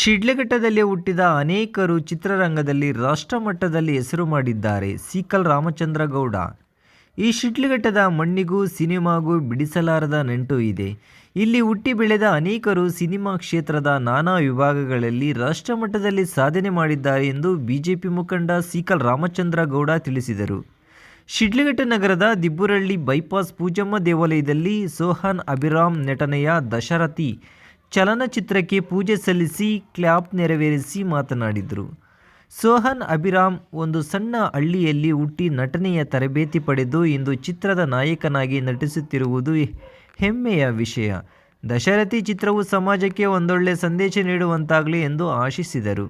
ಶಿಡ್ಲಘಟ್ಟದಲ್ಲಿ ಹುಟ್ಟಿದ ಅನೇಕರು ಚಿತ್ರರಂಗದಲ್ಲಿ ರಾಷ್ಟ್ರಮಟ್ಟದಲ್ಲಿ ಹೆಸರು ಮಾಡಿದ್ದಾರೆ. ಸೀಕಲ್ ರಾಮಚಂದ್ರ ಗೌಡ ಈ ಶಿಡ್ಲಘಟ್ಟದ ಮಣ್ಣಿಗೂ ಸಿನಿಮಾಗೂ ಬಿಡಿಸಲಾರದ ನಂಟು ಇದೆ. ಇಲ್ಲಿ ಹುಟ್ಟಿ ಬೆಳೆದ ಅನೇಕರು ಸಿನಿಮಾ ಕ್ಷೇತ್ರದ ನಾನಾ ವಿಭಾಗಗಳಲ್ಲಿ ರಾಷ್ಟ್ರಮಟ್ಟದಲ್ಲಿ ಸಾಧನೆ ಮಾಡಿದ್ದಾರೆ ಎಂದು ಬಿಜೆಪಿ ಮುಖಂಡ ಸೀಕಲ್ ರಾಮಚಂದ್ರ ಗೌಡ ತಿಳಿಸಿದರು. ಶಿಡ್ಲಘಟ್ಟ ನಗರದ ದಿಬ್ಬುರಳ್ಳಿ ಬೈಪಾಸ್ ಪೂಜಮ್ಮ ದೇವಾಲಯದಲ್ಲಿ ಸೋಹನ್ ಅಭಿರಾಮ್ ನಟನೆಯ ದಶರಥಿ ಚಲನಚಿತ್ರಕ್ಕೆ ಪೂಜೆ ಸಲ್ಲಿಸಿ ಕ್ಲ್ಯಾಪ್ ನೆರವೇರಿಸಿ ಮಾತನಾಡಿದರು. ಸೋಹನ್ ಅಭಿರಾಮ್ ಒಂದು ಸಣ್ಣ ಹಳ್ಳಿಯಲ್ಲಿ ಹುಟ್ಟಿ ನಟನೆಯ ತರಬೇತಿ ಪಡೆದು ಇಂದು ಚಿತ್ರದ ನಾಯಕನಾಗಿ ನಟಿಸುತ್ತಿರುವುದು ಹೆಮ್ಮೆಯ ವಿಷಯ. ದಶರಥಿ ಚಿತ್ರವು ಸಮಾಜಕ್ಕೆ ಒಂದೊಳ್ಳೆ ಸಂದೇಶ ನೀಡುವಂತಾಗಲಿ ಎಂದು ಆಶಿಸಿದರು.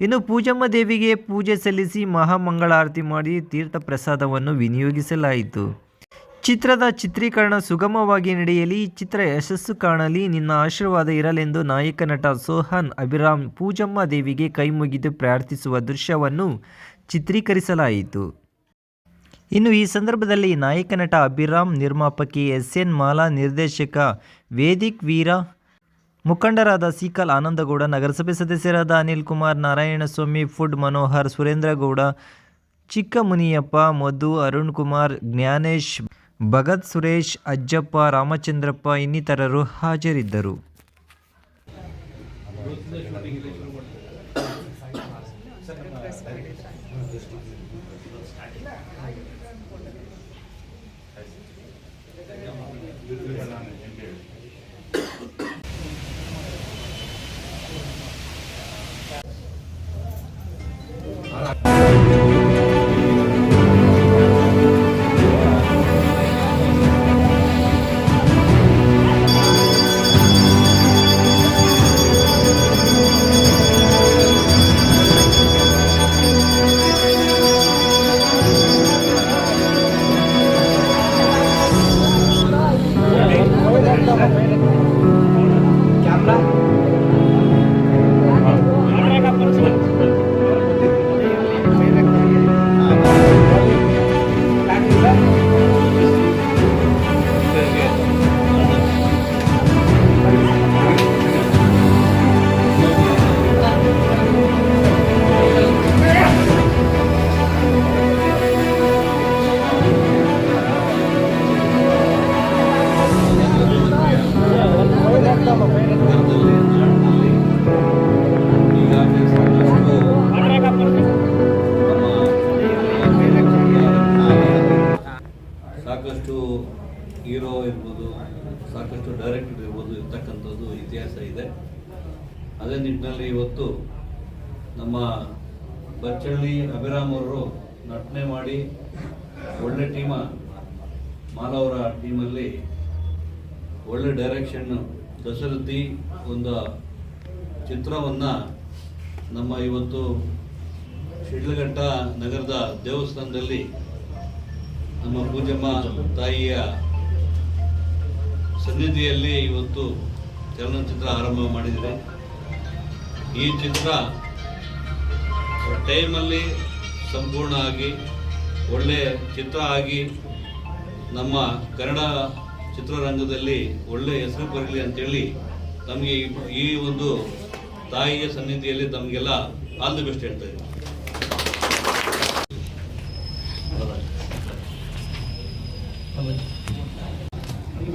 ಇನ್ನು ಪೂಜಮ್ಮ ದೇವಿಗೆ ಪೂಜೆ ಸಲ್ಲಿಸಿ ಮಹಾಮಂಗಳಾರತಿ ಮಾಡಿ ತೀರ್ಥ ಪ್ರಸಾದವನ್ನು ವಿನಿಯೋಗಿಸಲಾಯಿತು. ಚಿತ್ರದ ಚಿತ್ರೀಕರಣ ಸುಗಮವಾಗಿ ನಡೆಯಲಿ, ಚಿತ್ರ ಯಶಸ್ಸು ಕಾಣಲಿ, ನಿನ್ನ ಆಶೀರ್ವಾದ ಇರಲೆಂದು ನಾಯಕ ನಟ ಸೋಹನ್ ಅಭಿರಾಮ್ ಪೂಜಮ್ಮ ದೇವಿಗೆ ಕೈಮುಗಿದು ಪ್ರಾರ್ಥಿಸುವ ದೃಶ್ಯವನ್ನು ಚಿತ್ರೀಕರಿಸಲಾಯಿತು. ಇನ್ನು ಈ ಸಂದರ್ಭದಲ್ಲಿ ನಾಯಕ ನಟ ಅಭಿರಾಮ್, ನಿರ್ಮಾಪಕಿ ಎಸ್. ಎನ್. ಮಾಲಾ, ನಿರ್ದೇಶಕ ವೇದಿಕ್ ವೀರ, ಮುಖಂಡರಾದ ಸೀಕಲ್ ಆನಂದಗೌಡ, ನಗರಸಭೆ ಸದಸ್ಯರಾದ ಅನಿಲ್ ಕುಮಾರ್, ನಾರಾಯಣಸ್ವಾಮಿ, ಫುಡ್ ಮನೋಹರ್ ಸುರೇಂದ್ರಗೌಡ, ಚಿಕ್ಕಮುನಿಯಪ್ಪ, ಮಧು ಅರುಣ್ ಕುಮಾರ್, ಜ್ಞಾನೇಶ್ ಭಗತ್ ಸುರೇಶ್ ಅಜ್ಜಪ್ಪ ರಾಮಚಂದ್ರಪ್ಪ ಇನ್ನಿತರರು ಹಾಜರಿದ್ದರು. ಸಾಕಷ್ಟು ಡೈರೆಕ್ಟರ್ ಇರ್ಬೋದು, ಇರ್ತಕ್ಕಂಥದ್ದು ಇತಿಹಾಸ ಇದೆ. ಅದೇ ನಿಟ್ಟಿನಲ್ಲಿ ಇವತ್ತು ನಮ್ಮ ಬಚ್ಚಳ್ಳಿ ಅಭಿರಾಮ್ ಅವರು ನಟನೆ ಮಾಡಿ ಒಳ್ಳೆ ಟೀಮ ಮಾಲವರ ಟೀಮಲ್ಲಿ ಒಳ್ಳೆ ಡೈರೆಕ್ಷನ್ ದಶರಥಿ ಒಂದು ಚಿತ್ರವನ್ನು ನಮ್ಮ ಇವತ್ತು ಶಿಡ್ಲಘಟ್ಟ ನಗರದ ದೇವಸ್ಥಾನದಲ್ಲಿ ನಮ್ಮ ಪೂಜಮ್ಮ ತಾಯಿಯ ಸನ್ನಿಧಿಯಲ್ಲಿ ಇವತ್ತು ಚಲನಚಿತ್ರ ಆರಂಭ ಮಾಡಿದರೆ ಈ ಚಿತ್ರ ಟೈಮಲ್ಲಿ ಸಂಪೂರ್ಣ ಆಗಿ ಒಳ್ಳೆಯ ಚಿತ್ರ ಆಗಿ ನಮ್ಮ ಕನ್ನಡ ಚಿತ್ರರಂಗದಲ್ಲಿ ಒಳ್ಳೆಯ ಹೆಸರು ಬರಲಿ ಅಂತೇಳಿ ನಮಗೆ ಈ- ಒಂದು ತಾಯಿಯ ಸನ್ನಿಧಿಯಲ್ಲಿ ತಮಗೆಲ್ಲ ಆಲ್ ದಿ ಬೆಸ್ಟ್ ಹೇಳ್ತಾ ಇದ್ದೀನಿ.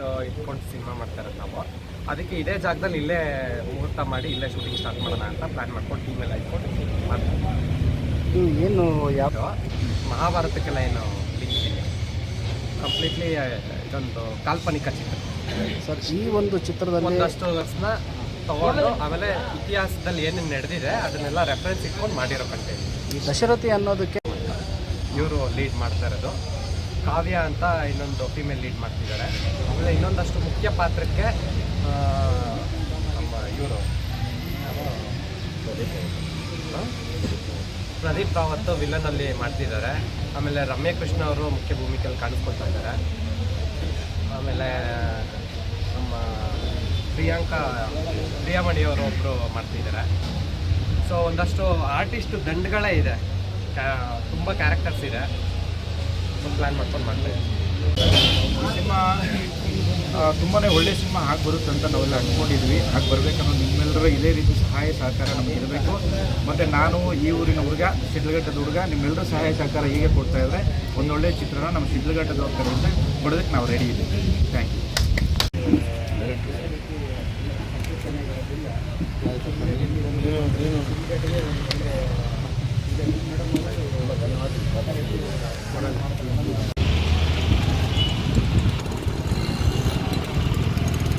ಕಂಟೆಂಟ್ ಇಟ್ಕೊಂಡು ಸಿನಿಮಾ ಮಾಡ್ತಾ ಇರೋದು ನಾವು. ಅದಕ್ಕೆ ಇದೇ ಜಾಗದಲ್ಲಿ ಇಲ್ಲೇ ಮುಹೂರ್ತ ಮಾಡಿ ಇಲ್ಲೇ ಶೂಟಿಂಗ್ ಸ್ಟಾರ್ಟ್ ಮಾಡೋಣ ಅಂತ ಪ್ಲ್ಯಾನ್ ಮಾಡ್ಕೊಂಡು ಟೀಮ್ ಎಲ್ಲ ಇಟ್ಕೊಂಡು ಮಾಡ್ತೀವಿ. ಏನು ಯಾವ ಮಹಾಭಾರತಕ್ಕೆಲ್ಲ ಏನು ಲಿಂಕ್ ಇದೆ ಕಂಪ್ಲೀಟ್ಲಿ ಇದೊಂದು ಕಾಲ್ಪನಿಕ ಚಿತ್ರ. ಸರ್ ಈ ಒಂದು ಚಿತ್ರದಲ್ಲಿ ವರ್ಷನ ತಗೊಂಡು ಆಮೇಲೆ ಇತಿಹಾಸದಲ್ಲಿ ಏನೇನು ನಡೆದಿದೆ ಅದನ್ನೆಲ್ಲ ರೆಫರೆನ್ಸ್ ಇಟ್ಕೊಂಡು ಮಾಡಿರೋ ಕಂಟೆಂಟ್ ಈ ದಶರಥಿ ಅನ್ನೋದಕ್ಕೆ ಇವರು ಲೀಡ್ ಮಾಡ್ತಾ ಇರೋದು. ಕಾವ್ಯ ಅಂತ ಇನ್ನೊಂದು ಫೀಮೇಲ್ ಲೀಡ್ ಮಾಡ್ತಿದ್ದಾರೆ. ಆಮೇಲೆ ಇನ್ನೊಂದಷ್ಟು ಮುಖ್ಯ ಪಾತ್ರಕ್ಕೆ ನಮ್ಮ ಇವರು? ಪ್ರದೀಪ್ ರಾವತ್ ವಿಲನಲ್ಲಿ ಮಾಡ್ತಿದ್ದಾರೆ. ಆಮೇಲೆ ರಮ್ಯ ಕೃಷ್ಣ ಅವರು ಮುಖ್ಯ ಭೂಮಿಕೆಯಲ್ಲಿ ಕಾಣಿಸ್ಕೊಳ್ತಾ ಇದ್ದಾರೆ. ಆಮೇಲೆ ನಮ್ಮ ಪ್ರಿಯಾಂಕಾ, ಪ್ರಿಯಾಮಣಿ ಅವರು ಒಬ್ಬರು ಮಾಡ್ತಿದ್ದಾರೆ. ಸೊ ಒಂದಷ್ಟು ಆರ್ಟಿಸ್ಟ್ ದಂಡಗಳೇ ಇದೆ. ತುಂಬ ಕ್ಯಾರೆಕ್ಟರ್ಸ್ ಇದೆ. ಪ್ಲ್ಯಾನ್ ಮಾಡ್ಕೊಂಡು ಮಾಡ್ತಾ ಇದ್ದೀವಿ ತುಂಬಾ ಒಳ್ಳೆ ಸಿನಿಮಾ ಆಗಿ ಬರುತ್ತೆ ಅಂತ ನಾವೆಲ್ಲ ಅಂದ್ಕೊಂಡಿದ್ವಿ ಹಾಗೆ ಬರಬೇಕನ್ನೋ ನಿಮ್ಮೆಲ್ಲರ ಇದೇ ರೀತಿ ಸಹಾಯ ಸಹಕಾರ ನಮಗೆ ಇರಬೇಕು. ಮತ್ತು ನಾನು ಈ ಊರಿನ ಹುಡುಗ, ಶಿಡ್ಲಘಟ್ಟದ ಹುಡುಗ, ನಿಮ್ಮೆಲ್ಲರ ಸಹಾಯ ಸಹಕಾರ ಹೀಗೆ ಕೊಡ್ತಾ ಇದ್ದರೆ ಒಂದೊಳ್ಳೆ ಚಿತ್ರನ ನಮ್ಮ ಶಿಡ್ಲಘಟ್ಟದ ಅಂತ ಕೊಡೋದಕ್ಕೆ ನಾವು ರೆಡಿ ಇದ್ದೀವಿ. ಥ್ಯಾಂಕ್ ಯು ಇದೆ